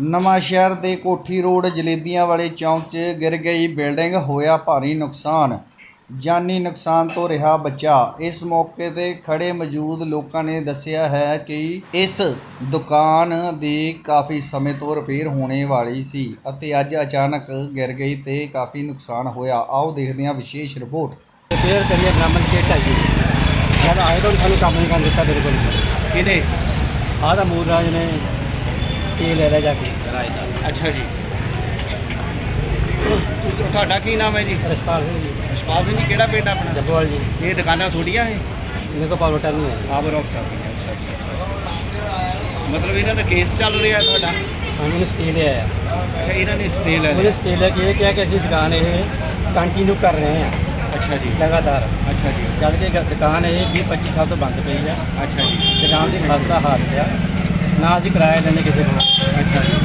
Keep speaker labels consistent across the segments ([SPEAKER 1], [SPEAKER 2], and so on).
[SPEAKER 1] ਨਵਾਂ ਸ਼ਹਿਰ ਦੇ ਕੋਠੀ ਰੋਡ ਜਲੇਬੀਆਂ ਵਾਲੇ ਚੌਂਕ 'ਚ ਗਿਰ ਗਈ ਬਿਲਡਿੰਗ ਹੋਇਆ ਭਾਰੀ ਨੁਕਸਾਨ। ਜਾਨੀ ਨੁਕਸਾਨ ਤੋਂ ਰਿਹਾ ਬਚਾ। ਇਸ ਮੌਕੇ ਤੇ ਖੜੇ ਮੌਜੂਦ ਲੋਕਾਂ ਨੇ ਦੱਸਿਆ ਹੈ ਕਿ ਇਸ ਦੁਕਾਨ ਦੀ ਕਾਫੀ ਸਮੇਂ ਤੋਂ ਰਿਪੇਅਰ ਹੋਣੇ ਵਾਲੀ ਸੀ ਅਤੇ ਅੱਜ ਅਚਾਨਕ ਗਿਰ ਗਈ ਤੇ ਕਾਫੀ ਨੁਕਸਾਨ ਹੋਇਆ। ਆਓ ਦੇਖਦੇ ਹਾਂ ਵਿਸ਼ੇਸ਼ ਰਿਪੋਰਟ।
[SPEAKER 2] ਰਿਪੇਅਰ ਕਰੀਏ ਬ੍ਰਾਹਮਣ ਕੇ ਢਾਈ ਜਦ ਆਏ ਤਾਂ ਸਾਨੂੰ ਕੰਮ ਨਹੀਂ ਕਰਨ ਦਿੱਤਾ ਤੇਰੇ ਕੋਲ।
[SPEAKER 1] ਕਿਹਨੇ?
[SPEAKER 2] ਆਹ ਤਾਂ ਨੇ ਸਟੇ ਲੈ ਲਿਆ ਜਾ ਕੇ।
[SPEAKER 1] ਅੱਛਾ ਜੀ। ਤੁਹਾਡਾ ਕੀ ਨਾਮ ਹੈ ਜੀ?
[SPEAKER 2] ਰਸ਼ਪਾਲ ਸਿੰਘ ਜੀ।
[SPEAKER 1] ਵਿਸ਼ਵਾਸ ਜੀ ਕਿਹੜਾ ਪਿੰਡ ਆਪਣਾ?
[SPEAKER 2] ਜੱਬੋਵਾਲ ਜੀ।
[SPEAKER 1] ਇਹ ਦੁਕਾਨਾਂ ਥੋੜੀਆਂ ਹੈ
[SPEAKER 2] ਮੇਰੇ ਕੋਲ ਪਾਵਰ ਟਰ ਨਹੀਂ ਹੈ
[SPEAKER 1] ਪਾਵਰ ਆਫ ਅੱਛਾ ਮਤਲਬ ਇਹਨਾਂ ਦਾ ਕੇਸ ਚੱਲ ਰਿਹਾ ਤੁਹਾਡਾ?
[SPEAKER 2] ਹਾਂ ਮੈਨੂੰ ਸਟੇ ਲਿਆ ਆ
[SPEAKER 1] ਅੱਛਾ ਇਹਨਾਂ ਨੇ ਸਟੇ ਲੈ
[SPEAKER 2] ਉਹਨੇ
[SPEAKER 1] ਲਿਆ।
[SPEAKER 2] ਸਟੇ ਲੈ ਕੇ ਇਹ ਕਿਹਾ ਕਿ ਅਸੀਂ ਦੁਕਾਨ ਇਹ ਕੰਟੀਨਿਊ ਕਰ ਰਹੇ ਹਾਂ।
[SPEAKER 1] ਅੱਛਾ ਜੀ।
[SPEAKER 2] ਲਗਾਤਾਰ।
[SPEAKER 1] ਅੱਛਾ ਜੀ।
[SPEAKER 2] ਜਦ ਕਿ ਦੁਕਾਨ ਇਹ 20 25 ਸਾਲ ਤੋਂ ਬੰਦ ਪਈ ਆ।
[SPEAKER 1] ਅੱਛਾ ਜੀ।
[SPEAKER 2] ਦੁਕਾਨ ਦੀ ਖਸਤਾ ਹਾਲਤ ਆ। ਨਾ ਅਸੀਂ ਕਿਰਾਇਆ ਲੈਣੇ ਕਿਸੇ ਕੋਲ।
[SPEAKER 1] ਅੱਛਾ ਜੀ।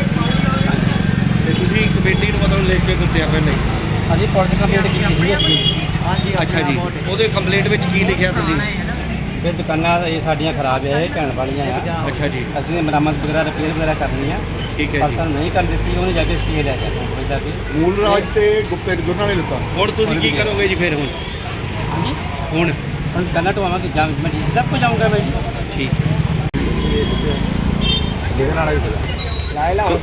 [SPEAKER 1] ਤੇ ਤੁਸੀਂ ਕਮੇਟੀ ਨੂੰ ਮਤਲਬ ਲਿਖ ਕੇ ਦਿੱਤੇ ਆ ਪਹਿਲੇ
[SPEAKER 2] ਅਸੀਂ ਪੁਲਿਸ ਕੰਪਲੇਂਟ ਕੀਤੀ ਸੀ ਅਸੀਂ
[SPEAKER 1] ਹਾਂਜੀ ਅੱਛਾ ਜੀ। ਉਹਦੇ ਕੰਪਲੀਟ ਵਿੱਚ ਕੀ ਲਿਖਿਆ ਤੁਸੀਂ?
[SPEAKER 2] ਵੀ ਦੁਕਾਨਾਂ ਇਹ ਸਾਡੀਆਂ ਖਰਾਬ ਹੈ ਇਹ ਢਹਿਣ ਵਾਲੀਆਂ ਆ।
[SPEAKER 1] ਅੱਛਾ ਜੀ।
[SPEAKER 2] ਅਸੀਂ ਮਰਾਮਤ ਵਗੈਰਾ ਰਿਪੇਅਰ ਵਗੈਰਾ ਕਰਨੀ ਆ।
[SPEAKER 1] ਠੀਕ ਹੈ
[SPEAKER 2] ਪਰ
[SPEAKER 1] ਜੀ।
[SPEAKER 2] ਸਾਨੂੰ ਨਹੀਂ ਕਰ ਦਿੱਤੀ ਉਹਨੇ ਜਾ ਕੇ ਸਟੇ ਲੈ ਕੇ ਕੋਈ ਜਾ ਕੇ
[SPEAKER 3] ਮੂਲ ਰਾਜ ਤੇ ਗੁਪਤੇ ਦੋਨਾਂ ਨੇ ਲਿੱਤਾ
[SPEAKER 1] ਹੁਣ ਤੁਸੀਂ ਕੀ ਕਰੋਗੇ ਜੀ ਫਿਰ ਹੁਣ?
[SPEAKER 2] ਹਾਂਜੀ।
[SPEAKER 1] ਹੁਣ?
[SPEAKER 2] ਹੁਣ ਕੰਨਾ ਟਵਾਵਾਂਗੇ ਜਾਂ ਮੈਂ ਡੀ ਸਭ ਕੁਝ ਆਉਂਗਾ ਮੈਂ ਜੀ।
[SPEAKER 1] ਠੀਕ।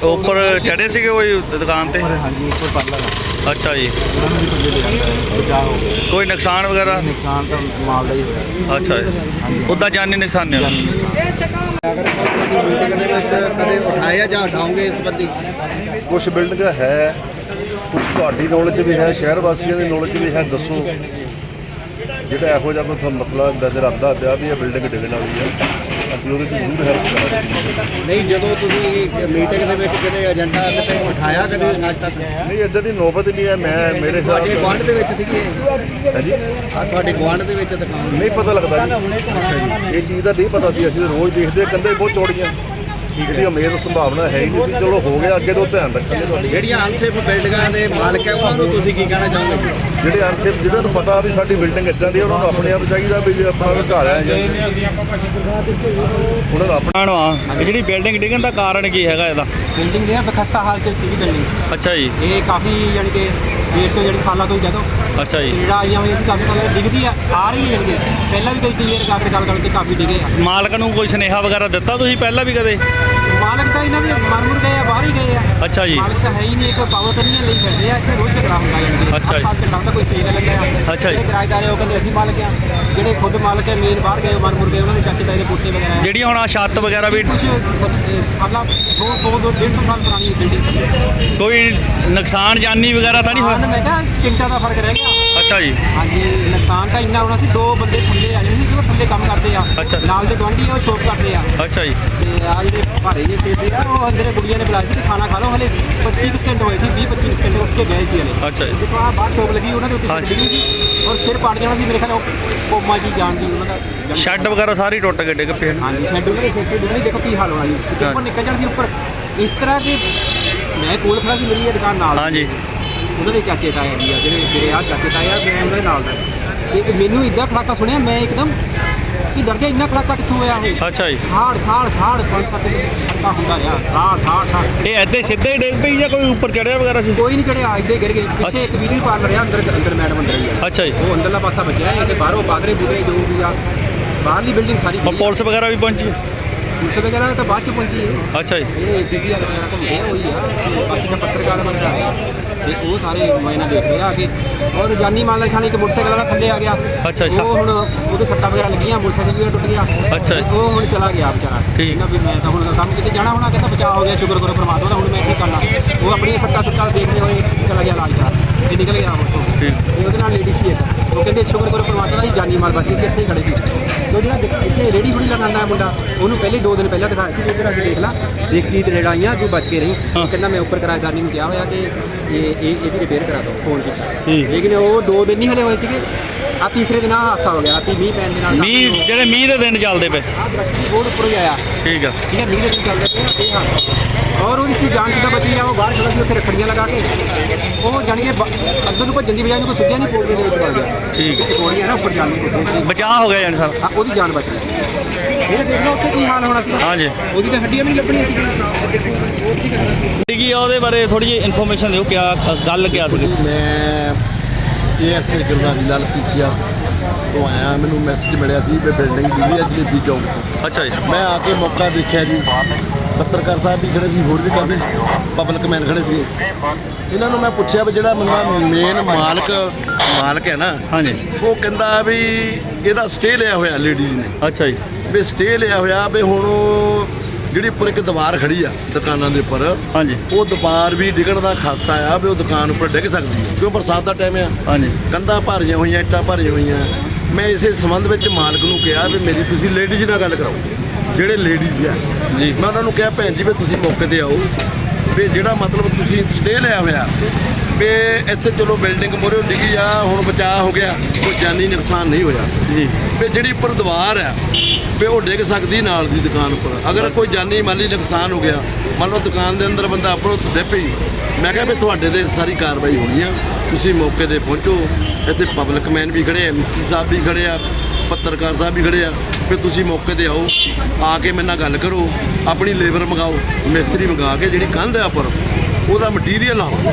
[SPEAKER 4] ਉੱਪਰ ਚੜੇ ਸੀਗੇ ਕੋਈ ਦੁਕਾਨ ਤੇ?
[SPEAKER 3] ਹਾਂਜੀ ਉੱਪਰ ਪਾਰਲਰ
[SPEAKER 4] ਅੱਛਾ ਜੀ।
[SPEAKER 3] ਉਹਨਾਂ ਨੂੰ ਵੀ ਕੁਝ ਲਿਆ ਜਾਂਦਾ ਬਚਾਅ ਹੋ ਗਿਆ।
[SPEAKER 4] ਕੋਈ ਨੁਕਸਾਨ ਵਗੈਰਾ?
[SPEAKER 3] ਨੁਕਸਾਨ ਤਾਂ ਮਾਲ ਦਾ ਹੀ ਹੋਇਆ।
[SPEAKER 4] ਅੱਛਾ ਜੀ। ਉਦਾਂ ਜਾਨੀ ਨੁਕਸਾਨ ਨਹੀਂ ਹੋਇਆ
[SPEAKER 1] ਅਗਰ ਦੇ ਕਦੇ ਉਠਾਇਆ ਜਾਂ ਉਠਾਉਂਗੇ ਇਸ ਬੰਦੀ?
[SPEAKER 3] ਕੁਝ ਬਿਲਡਿੰਗ ਹੈ ਕੁਝ ਤੁਹਾਡੀ ਨੌਲੇਜ ਵੀ ਹੈ ਸ਼ਹਿਰ ਵਾਸੀਆਂ ਦੀ ਨੌਲੇਜ ਵੀ ਹੈ ਦੱਸੋ। ਜਿਹੜਾ ਇਹੋ ਜਿਹਾ ਕੋਈ ਤੁਹਾਨੂੰ ਮਸਲਾ ਨਜ਼ਰ ਆਉਂਦਾ ਪਿਆ ਵੀ ਇਹ ਬਿਲਡਿੰਗ ਡਿੱਗਣ ਵਾਲੀ ਹੈ। ਅਸੀਂ ਉਹਦੇ 'ਚ ਜ਼ਰੂਰ ਹੈਲਪ ਕਰਾਂਗੇ।
[SPEAKER 1] ਨਹੀਂ ਜਦੋਂ ਤੁਸੀਂ ਮੀਟਿੰਗ ਦੇ ਵਿੱਚ ਕਦੇ ਏਜੰਡਾ ਕਿਤੇ ਉਠਾਇਆ ਕਦੇ ਅੱਜ ਤੱਕ?
[SPEAKER 3] ਨਹੀਂ ਇੱਦਾਂ ਦੀ ਨੌਬਤ ਨਹੀਂ ਹੈ ਮੈਂ ਮੇਰੇ ਹਿਸਾਬ
[SPEAKER 1] ਤੁਹਾਡੇ ਗੁਆਂਢ ਦੇ ਵਿੱਚ ਸੀਗੀ?
[SPEAKER 3] ਹਾਂਜੀ?
[SPEAKER 1] ਆਹ ਤੁਹਾਡੇ ਗੁਆਂਢ ਦੇ ਵਿੱਚ ਦੁਕਾਨ
[SPEAKER 3] ਨਹੀਂ ਪਤਾ ਲੱਗਦਾ ਜੀ। ਇਹ ਚੀਜ਼ ਦਾ ਨਹੀਂ ਪਤਾ ਸੀ ਅਸੀਂ ਰੋਜ਼ ਦੇਖਦੇ ਕੰਧੇ ਬਹੁਤ ਚੌੜੀਆਂ। ਇਹਦੀ ਉਮੀਦ ਸੰਭਾਵਨਾ ਹੈ ਹੀ ਨਹੀਂ ਸੀ। ਚਲੋ ਹੋ ਗਿਆ ਅੱਗੇ ਤੋਂ ਧਿਆਨ ਰੱਖਾਂਗੇ ਤੁਹਾਡੀ।
[SPEAKER 1] ਜਿਹੜੀਆਂ ਅਨਸੇਫ ਬਿਲਡਿੰਗਾਂ ਦੇ ਮਾਲਕ ਹੈ ਉਹਨਾਂ ਨੂੰ ਤੁਸੀਂ ਕੀ ਕਹਿਣਾ ਚਾਹੋਗੇ
[SPEAKER 3] ਜਿਹੜੇ ਅਨਸਿਪ ਜਿਹਨਾਂ ਨੂੰ ਪਤਾ ਵੀ ਸਾਡੀ ਬਿਲਡਿੰਗ ਇਦਾਂ ਦੀ ਹੈ, ਉਹਨਾਂ ਨੂੰ ਆਪਣੇ ਆਪ ਚਾਹੀਦਾ ਵੀ ਜੇ ਆਪਣਾ ਘਰ ਆ ਜਾਂਦੇ ਉਹਨਾਂ ਨੂੰ ਆਪਣਾ
[SPEAKER 4] ਜਿਹੜੀ ਬਿਲਡਿੰਗ ਡਿੱਗਣ ਦਾ ਕਾਰਨ ਕੀ ਹੈਗਾ ਇਹਦਾ?
[SPEAKER 2] ਬਿਲਡਿੰਗ ਦੇ ਬਖਸਤਾ ਹਾਲ ਚ ਸੀਗੀ ਬਿਲਡਿੰਗ।
[SPEAKER 4] ਅੱਛਾ ਜੀ।
[SPEAKER 2] ਇਹ ਕਾਫੀ ਯਾਨੀ ਕਿ ਡੇਟ ਤੋਂ ਜਿਹੜੀ ਸਾਲਾਂ ਤੋਂ ਜਦੋਂ
[SPEAKER 4] ਅੱਛਾ ਜੀ।
[SPEAKER 2] ਜਿਹੜਾ ਆਈਆਂ ਹੋਈਆਂ ਸੀ ਕਾਫੀ ਸਾਲਾਂ ਡਿੱਗਦੀ ਆ ਆ ਰਹੀ ਹੈ ਜਿਹੜੀ। ਪਹਿਲਾਂ ਵੀ ਕਈ ਕਲੀਅਰ ਕਰਕੇ ਗੱਲ ਕਰਕੇ ਕਾਫੀ ਡਿੱਗੇ ਆ।
[SPEAKER 4] ਮਾਲਕ ਨੂੰ ਕੋਈ ਸੁਨੇਹਾ ਵਗੈਰਾ ਦਿੱਤਾ ਤੁਸੀਂ ਪਹਿਲਾਂ ਵੀ ਕਦੇ?
[SPEAKER 2] ਮਾਲਕ ਤਾਂ ਇਹਨਾਂ ਦੇ ਮਰ ਮੁਰ ਗਏ ਆ ਬਾਹਰ ਹੀ ਗਏ
[SPEAKER 4] ਅੱਛਾ ਜੀ।
[SPEAKER 2] ਮਾਲਕ ਤਾਂ ਹੈ ਹੀ ਨਹੀਂ ਇੱਕ ਪਾਵਰ ਟਰਨੀਆਂ ਲਈ ਫਿਰਦੇ ਆ ਇੱਥੇ ਰੋਜ਼ ਝਗੜਾ ਹੁੰਦਾ ਜਾਂਦੇ
[SPEAKER 4] ਅੱਛਾ ਜੀ।
[SPEAKER 2] ਸਾਲ ਝਗੜਾ ਹੁੰਦਾ ਕੋਈ ਸਟੇਜ ਲੱਗਿਆ। ਆ
[SPEAKER 4] ਅੱਛਾ ਜੀ।
[SPEAKER 2] ਜਿਹੜੇ ਕਿਰਾਏਦਾਰ ਆ ਉਹ ਕਹਿੰਦੇ ਅਸੀਂ ਮਾਲਕ ਆ। ਜਿਹੜੇ ਖੁਦ ਮਾਲਕ ਹੈ ਮੇਨ ਬਾਹਰ ਗਏ ਮਰ ਮੁਰ ਗਏ ਉਹਨਾਂ ਦੇ ਚੱਕ ਕੇ ਇਹਦੇ ਪੁੱਤੇ ਵਗੈਰਾ। ਆ
[SPEAKER 4] ਜਿਹੜੀ ਹੁਣ ਆ ਛੱਤ ਵਗੈਰਾ ਵੀ
[SPEAKER 2] ਕੁਝ ਸਾਲਾਂ ਦੋ ਦੋ ਦੋ ਡੇਢ ਸੌ ਸਾਲ ਪੁਰਾਣੀ ਬਿਲਡਿੰਗ
[SPEAKER 4] ਕੋਈ ਨੁਕਸਾਨ ਜਾਨੀ ਵਗੈਰਾ ਤਾਂ ਨਹੀਂ
[SPEAKER 2] ਹਾਂ
[SPEAKER 4] ਹੋਇਆ
[SPEAKER 2] ਮੈਂ ਕਿਹਾ ਸਕਿੰਟਾਂ ਦਾ ਫ਼ਰਕ ਰਹਿ ਗਿਆ।
[SPEAKER 4] ਅੱਛਾ ਜੀ।
[SPEAKER 2] ਹਾਂਜੀ ਨੁਕਸਾਨ ਤਾਂ ਇੰਨਾ ਹੋਣਾ ਸੀ ਦੋ ਬੰਦੇ ਥੱਲੇ ਸੀ ਥੱਲੇ ਕੰਮ ਕਰਦੇ ਆ।
[SPEAKER 4] ਅੱਛਾ।
[SPEAKER 2] ਨਾਲ ਦੇ ਗਵਾਂਢੀ ਆ ਉਹ ਸ਼ੋਪ ਕਰਦੇ ਆ।
[SPEAKER 4] ਅੱਛਾ ਜੀ।
[SPEAKER 2] ਤੇ ਆ ਜਿਹੜੇ ਭਾਰੇ ਜਿਹੇ ਸੇਬ ਦੇ ਆ ਉਹ ਅੰਦਰੇ ਗੁੜੀਆਂ ਨੇ ਬੁਲਾਇਆ ਸੀ ਕਿ ਖਾਣਾ ਖਾ ਲਓ ਹਲੇ 25 ਸਕਿੰਟ ਹੋਏ ਸੀ 20 25 ਸਕਿੰਟ ਉੱਠ ਕੇ ਗਏ ਸੀ ਹਲੇ।
[SPEAKER 4] ਅੱਛਾ ਜੀ।
[SPEAKER 2] ਦੇਖੋ ਆ ਬਾਹਰ ਸ਼ੋਪ ਲੱਗੀ ਉਹਨਾਂ ਦੇ ਉੱਤੇ
[SPEAKER 4] ਹਾਂਜੀ।
[SPEAKER 2] ਡਿੱਗੀ ਸੀ ਔਰ ਸਿਰ ਪਾੜ ਜਾਣਾ ਸੀ ਮੇਰੇ ਖਿਆਲ ਉਹ ਕੋਮਾ ਜੀ ਜਾਣ ਦੀ ਉਹਨਾਂ ਦਾ ਜਨਮ-
[SPEAKER 4] ਸ਼ੈੱਡ ਵਗੈਰਾ ਸਾਰੀ ਟੁੱਟ ਕੇ ਡਿੱਗ ਪਏ।
[SPEAKER 2] ਹਾਂਜੀ ਸ਼ੈਡ ਦੇ ਸਿਰ ਤੇ ਦੇਖੋ ਕੀ ਹਾਲ ਹੋਣਾ ਜੀ। ਉੱਪਰ ਨਿਕਲ ਜਾਣ ਸੀ ਉੱਪਰ। ਇਸ ਤਰ੍ਹਾਂ ਕਿ ਮੈਂ ਕੋਲ ਖੜਾ ਸੀ ਮੇਰੀ ਇਹ ਦੁਕਾਨ ਨਾਲ।
[SPEAKER 4] ਹਾਂਜੀ
[SPEAKER 2] ਉਹਨਾਂ ਦੇ ਚਾਚੇ ਤਾਏ ਆ ਜਿਹੜੇ ਮੇਰੇ ਆ ਚਾਚੇ ਤਾਏ ਆ ਮੈਂ ਉਹਨਾਂ ਦੇ ਨਾਲ ਦਾ। ਤੇ ਮੈਨੂੰ ਇਦਾਂ ਖੜਾਕਾ ਸੁਣਿਆ ਮੈਂ ਇੱਕਦਮ ਕਿ ਡਰ ਗਿਆ? ਇੰਨਾ ਖੜਾਕਾ ਕਿੱਥੋਂ ਹੋਇਆ ਇਹ?
[SPEAKER 4] ਅੱਛਾ ਜੀ।
[SPEAKER 2] ਖਾੜ ਖਾੜ ਖਾੜ ਪੰਜ ਸੱਤ ਖੜਕਾ ਹੁੰਦਾ ਰਿਹਾ। ਖਾੜ ਖਾੜ ਖਾੜ।
[SPEAKER 4] ਇਹ ਐਦੇ ਸਿੱਧੇ ਹੀ ਡਿੱਗ ਪਈ ਜਾਂ ਕੋਈ ਉੱਪਰ ਚੜਿਆ ਵਗੈਰਾ ਸੀ?
[SPEAKER 2] ਕੋਈ ਨਹੀਂ ਚੜਿਆ ਇੱਦੇ ਗਿਰ ਗਏ ਪਿੱਛੇ ਇੱਕ। ਵੀਡੀਓ ਪਾਰਲਰ ਰਿਹਾ ਅੰਦਰ ਅੰਦਰ ਮੈਡਮ ਅੰਦਰ ਹੀ ਆ।
[SPEAKER 4] ਅੱਛਾ ਜੀ।
[SPEAKER 2] ਉਹ ਅੰਦਰਲਾ ਪਾਸਾ ਬਚਿਆ ਹੈ ਤੇ ਬਾਹਰੋਂ ਬਾਦਰੇ ਬੁਦਰੇ ਜੋ ਵੀ ਆ ਬਾਹਰਲੀ ਬਿਲਡਿੰਗ ਸਾਰੀ
[SPEAKER 4] ਔਰ ਪੁਲਿਸ ਵਗੈਰਾ ਵੀ ਪਹੁੰਚੀ?
[SPEAKER 2] ਪੁਲਿਸ ਵਗੈਰਾ ਤਾਂ ਬਾਅਦ ਚ ਪਹੁੰਚੀ ਹੈ
[SPEAKER 4] ਅੱਛਾ ਜੀ।
[SPEAKER 2] ਜਿਹੜੇ ਪੀਸੀਆਰ ਵਗੈਰਾ ਆ ਉਹੀ ਆ। ਤੇ ਬਾਕੀ ਦਾ ਪੱਤਰਕਾਰ ਬੰਦਾ ਤੇ ਉਹ ਸਾਰੇ ਮੁਆਇਨਾ ਦੇਖ ਰਹੇ ਆ ਕਿ ਔਰ ਜਾਨੀ ਮਾਲ ਨਿਸ਼ਾਨੀ ਇੱਕ ਮੋਟਰਸਾਈਕਲ ਵਾਲਾ ਥੱਲੇ ਆ ਗਿਆ।
[SPEAKER 4] ਅੱਛਾ, ਅੱਛਾ।
[SPEAKER 2] ਉਹ ਹੁਣ ਉਹਦੇ ਸੱਟਾਂ ਵਗੈਰਾ ਲੱਗੀਆਂ ਮੋਟਰਸਾਈਕਲ ਵੀ ਟੁੱਟ ਗਿਆ।
[SPEAKER 4] ਅੱਛਾ। ਜੀ।
[SPEAKER 2] ਉਹ ਹੁਣ ਚਲਾ ਗਿਆ ਵਿਚਾਰਾ।
[SPEAKER 4] ਠੀਕ।
[SPEAKER 2] ਕਹਿੰਦਾ ਵੀ ਮੈਂ ਤਾਂ ਹੁਣ ਕੰਮ ਕਿਤੇ ਜਾਣਾ ਹੋਣਾ ਕਹਿੰਦਾ ਬਚਾਅ ਹੋ ਗਿਆ ਸ਼ੁਕਰ ਕਰੋ ਪਰਮਾਤਮਾ ਦਾ ਹੁਣ ਮੈਂ ਕੀ ਕਰਨਾ ਉਹ ਆਪਣੀਆਂ ਸੱਟਾਂ ਸੁੱਟਾਂ ਦੇਖਦੇ ਹੋਏ ਚਲਾ ਗਿਆ ਇਲਾਜ ਕਰਾ ਇਹ ਨਿਕਲ ਗਿਆ ਉੱਥੋਂ
[SPEAKER 4] ਠੀਕ।
[SPEAKER 2] ਉਹਦੇ ਨਾਲ ਲੇਡੀ ਸੀ ਇੱਕ। ਉਹ ਕਹਿੰਦੇ ਸ਼ੁਕਰ ਕਰੋ ਪਰਮਾਤਮਾ ਦਾ ਜੀ ਜਾਨੀ ਮਾਲ ਬਚ ਗਈ ਸੀ ਇੱਥੇ ਹੀ ਖੜੇ ਸੀ। ਉਹ ਜਿਹੜਾ ਇੱਥੇ ਰੇੜੀ ਫੁੜੀ ਲਗਾਉਂਦਾ ਹੈ ਮੁੰਡਾ ਉਹਨੂੰ ਪਹਿਲੇ ਦੋ ਦਿਨ ਪਹਿਲਾਂ ਦਿਖਾਇਆ ਸੀ ਵੀ ਇੱਧਰ ਆ ਕੇ ਦੇਖ ਲੈ। ਦੇਖੀ ਤੇ ਆਈਆਂ ਤੂੰ ਬਚ ਕੇ ਰਹੀ। ਕਹਿੰਦਾ ਮੈਂ ਉੱਪਰ ਕਿਰਾਏਦਾਰ ਨੂੰ ਕਿਹਾ ਹੋਇਆ ਕਿ ਇਹ ਇਹ ਇਹਦੀ ਰਿਪੇਅਰ ਕਰਾ ਦਿਓ ਫੋਨ ਕੀਤਾ
[SPEAKER 4] ਠੀਕ।
[SPEAKER 2] ਲੇਕਿਨ ਉਹ ਦੋ ਦਿਨ ਨਹੀਂ ਹਲੇ ਹੋਏ ਸੀਗੇ। ਆ ਤੀਸਰੇ ਦਿਨ ਆ ਹਾਦਸਾ ਹੋ ਗਿਆ। ਰਾਤੀ ਮੀਂਹ ਪੈਣ ਦੇ ਨਾਲ
[SPEAKER 4] ਮੀਂਹ ਜਿਹੜੇ ਮੀਂਹ ਦੇ ਦਿਨ ਚੱਲਦੇ ਪਏ।
[SPEAKER 2] ਆ ਦਰਖਤ ਦੀ ਬੋਰਡ ਉੱਪਰ ਹੀ ਆਇਆ।
[SPEAKER 4] ਠੀਕ ਆ।
[SPEAKER 2] ਠੀਕ ਹੈ ਮੀਂਹ ਦੇ ਦਿਨ ਚੱਲਦੇ ਪਏ ਆ, ਇਹ ਹਾਦਸਾ ਔਰ ਉਹਦੀ ਸੀ ਜਾਨ ਕਿੱਦਾਂ ਬਚੀ ਆ ਉਹ ਬਾਹਰ ਖੜਾ ਸੀ ਉੱਥੇ ਰੱਖੜੀਆਂ ਲਗਾ ਕੇ। ਉਹ ਜਾਣੀ ਕਿ ਬ- ਅੱਧਰ ਨੂੰ ਭੱਜਣ ਦੀ ਬਜਾਏ ਨੂੰ ਕੋਈ ਸੁੱਜਿਆ ਨਹੀਂ ਪੋੜੀ ਦੇ ਵਿੱਚ ਵੜ ਗਿਆ।
[SPEAKER 4] ਠੀਕ।
[SPEAKER 2] ਹੈ ਨਾ ਉੱਪਰ ਜਾਣ ਦੀ ਉੱਥੇ
[SPEAKER 4] ਬਚਾਅ ਹੋ ਗਿਆ ਜਾਨੀ ਸਾਹਿਬ
[SPEAKER 2] ਹਾਂ, ਉਹਦੀ ਜਾਨ ਬਚ ਗਈ। ਇਹ ਦੇਖ ਲਓ ਉੱਥੇ ਕੀ ਹਾਲ ਹੋਣਾ ਸੀ।
[SPEAKER 4] ਹਾਂਜੀ।
[SPEAKER 2] ਉਹਦੀ ਤਾਂ ਹੱਡੀਆਂ ਵੀ ਨਹੀਂ ਲੱਭਣੀਆਂ ਸੀ।
[SPEAKER 4] ਕੀ ਆ ਉਹਦੇ ਬਾਰੇ ਥੋੜੀ ਜਿਹੀ ਇਨਫੋਰਮੇਸ਼ਨ ਦਿਓ ਕਿਆ ਗੱਲ ਕਿਆ ਸੀ?
[SPEAKER 5] ਮੈਂ ਏਐਸਏ ਗੁਰਦਾਰੀ ਲਾਲ ਪੀਸੀਆਰ ਤੋਂ ਆਇਆ ਮੈਨੂੰ ਮੈਸੇਜ ਮਿਲਿਆ ਸੀ ਵੀ ਬਿਲਡਿੰਗ ਡਿੱਗੀ ਹੈ ਜਲੇਬੀ ਚੌਕ 'ਚ
[SPEAKER 4] ਅੱਛਾ ਜੀ।
[SPEAKER 5] ਮੈਂ ਆ ਕੇ ਮੌਕਾ ਦੇਖਿਆ ਜੀ। ਪੱਤਰਕਾਰ ਸਾਹਿਬ ਵੀ ਖੜੇ ਸੀ ਹੋਰ ਵੀ ਕਾਫੀ ਪਬਲਿਕ ਮੈਨ ਖੜੇ ਸੀ ਇਹਨਾਂ ਨੂੰ ਮੈਂ ਪੁੱਛਿਆ ਵੀ ਜਿਹੜਾ ਬੰਦਾ ਮੇਨ ਮਾਲਕ ਮਾਲਕ ਹੈ ਨਾ
[SPEAKER 4] ਹਾਂਜੀ।
[SPEAKER 5] ਉਹ ਕਹਿੰਦਾ ਵੀ ਇਹਦਾ ਸਟੇ ਲਿਆ ਹੋਇਆ ਲੇਡੀਜ਼ ਨੇ।
[SPEAKER 4] ਅੱਛਾ ਜੀ।
[SPEAKER 5] ਵੀ ਸਟੇ ਲਿਆ ਹੋਇਆ ਵੀ ਹੁਣ ਉਹ ਜਿਹੜੀ ਉੱਪਰ ਇੱਕ ਦੀਵਾਰ ਖੜੀ ਆ ਦੁਕਾਨਾਂ ਦੇ ਉੱਪਰ
[SPEAKER 4] ਹਾਂਜੀ।
[SPEAKER 5] ਉਹ ਦੀਵਾਰ ਵੀ ਡਿੱਗਣ ਦਾ ਖਾਸਾ ਆ ਵੀ ਉਹ ਦੁਕਾਨ ਉੱਪਰ ਡਿੱਗ ਸਕਦੀ ਹੈ ਕਿਉਂ ਬਰਸਾਤ ਦਾ ਟਾਈਮ ਆ?
[SPEAKER 4] ਹਾਂਜੀ।
[SPEAKER 5] ਕੰਧਾਂ ਭਰੀਆਂ ਹੋਈਆਂ ਇੱਟਾਂ ਭਰੀਆਂ ਹੋਈਆਂ। ਮੈਂ ਇਸੇ ਸੰਬੰਧ ਵਿੱਚ ਮਾਲਕ ਨੂੰ ਕਿਹਾ ਵੀ ਮੇਰੀ ਤੁਸੀਂ ਲੇਡੀਜ਼ ਨਾਲ ਗੱਲ ਕਰਾਓ। ਜਿਹੜੇ ਲੇਡੀਜ਼ ਆ।
[SPEAKER 4] ਜੀ।
[SPEAKER 5] ਮੈਂ ਉਹਨਾਂ ਨੂੰ ਕਿਹਾ ਭੈਣ ਜੀ ਵੀ ਤੁਸੀਂ ਮੌਕੇ ਤੇ ਆਓ। ਵੀ ਜਿਹੜਾ ਮਤਲਬ ਤੁਸੀਂ ਸਟੇ ਲਿਆ ਹੋਇਆ ਵੀ ਇੱਥੇ ਚਲੋ ਬਿਲਡਿੰਗ ਮੋਰੇ ਡਿੱਗੀ ਆ ਹੁਣ ਬਚਾਅ ਹੋ ਗਿਆ ਕੋਈ ਜਾਨੀ ਨੁਕਸਾਨ ਨਹੀਂ ਹੋਇਆ।
[SPEAKER 4] ਜੀ।
[SPEAKER 5] ਵੀ ਜਿਹੜੀ ਉੱਪਰ ਦੀਵਾਰ ਆ ਵੀ ਉਹ ਡਿੱਗ ਸਕਦੀ ਨਾਲ ਦੀ ਦੁਕਾਨ ਉੱਪਰ। ਅਗਰ ਕੋਈ ਜਾਨੀ ਮਾਲੀ ਨੁਕਸਾਨ ਹੋ ਗਿਆ ਮੰਨ ਲਓ ਦੁਕਾਨ ਦੇ ਅੰਦਰ ਬੰਦਾ ਆਪਰੋ ਡਿੱਪ ਮੈਂ ਕਿਹਾ ਵੀ ਤੁਹਾਡੇ ਤੇ ਸਾਰੀ ਕਾਰਵਾਈ ਹੋਣੀ ਆ ਤੁਸੀਂ ਮੌਕੇ ਤੇ ਪਹੁੰਚੋ ਇੱਥੇ ਪਬਲਿਕ ਮੈਨ ਵੀ ਖੜੇ ਐਮਸੀ ਸਾਹਿਬ ਵੀ ਖੜੇ ਆ ਪੱਤਰਕਾਰ ਸਾਹਿਬ ਵੀ ਖੜੇ ਆ ਵੀ ਤੁਸੀਂ ਮੌਕੇ ਤੇ ਆਓ ਆ ਕੇ ਮੇਰੇ ਨਾਲ ਗੱਲ ਕਰੋ ਆਪਣੀ ਲੇਬਰ ਮੰਗਾਓ ਮਿਸਤਰੀ ਮੰਗਾ ਕੇ ਜਿਹੜੀ ਕੰਧ ਆ ਉੱਪਰ ਉਹਦਾ ਮਟੀਰੀਅਲ ਲਾਓ।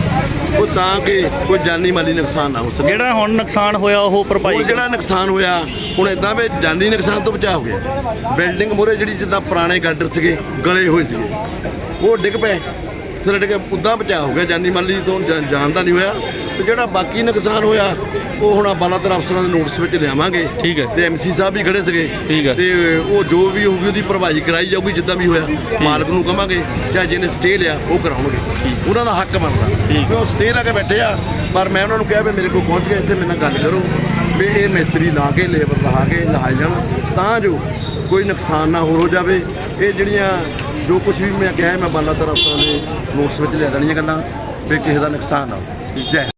[SPEAKER 5] ਉਹ ਤਾਂ ਕਿ ਕੋਈ ਜਾਨੀ ਮਾਲੀ ਨੁਕਸਾਨ ਨਾ ਹੋ ਸਕੇ।
[SPEAKER 4] ਜਿਹੜਾ ਹੁਣ ਨੁਕਸਾਨ ਹੋਇਆ ਉਹ ਭਰਪਾਈ
[SPEAKER 5] ਹੁਣ ਜਿਹੜਾ ਨੁਕਸਾਨ ਹੋਇਆ ਹੁਣ ਇਦਾਂ ਵੀ ਜਾਨੀ ਨੁਕਸਾਨ ਤੋਂ ਬਚਾਅ ਹੋ ਗਿਆ। ਬਿਲਡਿੰਗ ਮੂਹਰੇ ਜਿਹੜੀ ਜਿੱਦਾਂ ਪੁਰਾਣੇ ਗਾਡਰ ਸੀਗੇ ਗਲੇ ਹੋਏ ਸੀਗੇ। ਉਹ ਡਿੱਗ ਪਏ। ਥੱਲੇ ਡਿੱਗ ਕੇ ਉਦਾਂ ਬਚਾਅ ਹੋ ਗਿਆ। ਜਾਨੀ ਮਾਲੀ ਤੋਂ ਜਾਨ ਦਾ ਨਹੀਂ ਹੋਇਆ। ਤੇ ਜਿਹੜਾ ਬਾਕੀ ਨੁਕਸਾਨ ਹੋਇਆ ਉਹ ਹੁਣ ਬਾਲਾਤਰ ਅਫਸਰਾਂ ਦੇ ਨੋਟਿਸ ਵਿੱਚ ਲਿਆਵਾਂਗੇ।
[SPEAKER 4] ਠੀਕ ਹੈ।
[SPEAKER 5] ਤੇ ਐਮਸੀ ਸਾਹਿਬ ਵੀ ਖੜੇ ਸੀਗੇ।
[SPEAKER 4] ਠੀਕ ਹੈ।
[SPEAKER 5] ਤੇ ਉਹ ਜੋ ਵੀ ਹੋਊਗੀ ਉਹਦੀ ਭਰਵਾਈ ਕਰਾਈ ਜਾਊਗੀ ਜਿੱਦਾਂ ਵੀ ਹੋਇਆ। ਮਾਲਕ ਨੂੰ ਕਵਾਂਗੇ ਚਾਹੇ ਜਿਹਨੇ ਸਟੇ ਲਿਆ ਉਹ ਕਰਾਉਣਗੇ। ਉਹਨਾਂ ਦਾ ਹੱਕ ਬਣਦਾ। ਉਹ ਸਟੇ ਲਾ ਕੇ ਬੈਠੇ ਆ ਪਰ ਮੈਂ ਉਹਨਾਂ ਨੂੰ ਕਿਹਾ ਵੀ ਮੇਰੇ ਕੋਲ ਪਹੁੰਚ ਕੇ ਇੱਥੇ ਮੇਰੇ ਨਾਲ ਗੱਲ ਕਰੋ ਵੀ ਇਹ ਮਿਸਤਰੀ ਲਾ ਕੇ ਲੇਬਰ ਲਾ ਕੇ ਲਹਾਏ ਜਾਣ। ਤਾਂ ਜੋ ਕੋਈ ਨੁਕਸਾਨ ਨਾ ਹੋਰ ਹੋ ਜਾਵੇ। ਇਹ ਜਿਹੜੀਆਂ ਜੋ ਕੁਝ ਵੀ ਮੈਂ ਕਿਹਾ ਮੈਂ ਬਾਲਾਤਰ ਅਫਸਰਾਂ ਦੇ ਨੋਟਿਸ ਵਿੱਚ ਲਿਆ ਦੇਣੀਆਂ ਗੱਲਾਂ ਵੀ ਕਿਸੇ ਦਾ ਨੁਕਸਾਨ ਨਾ ਹੋਵੇ। ਜੈ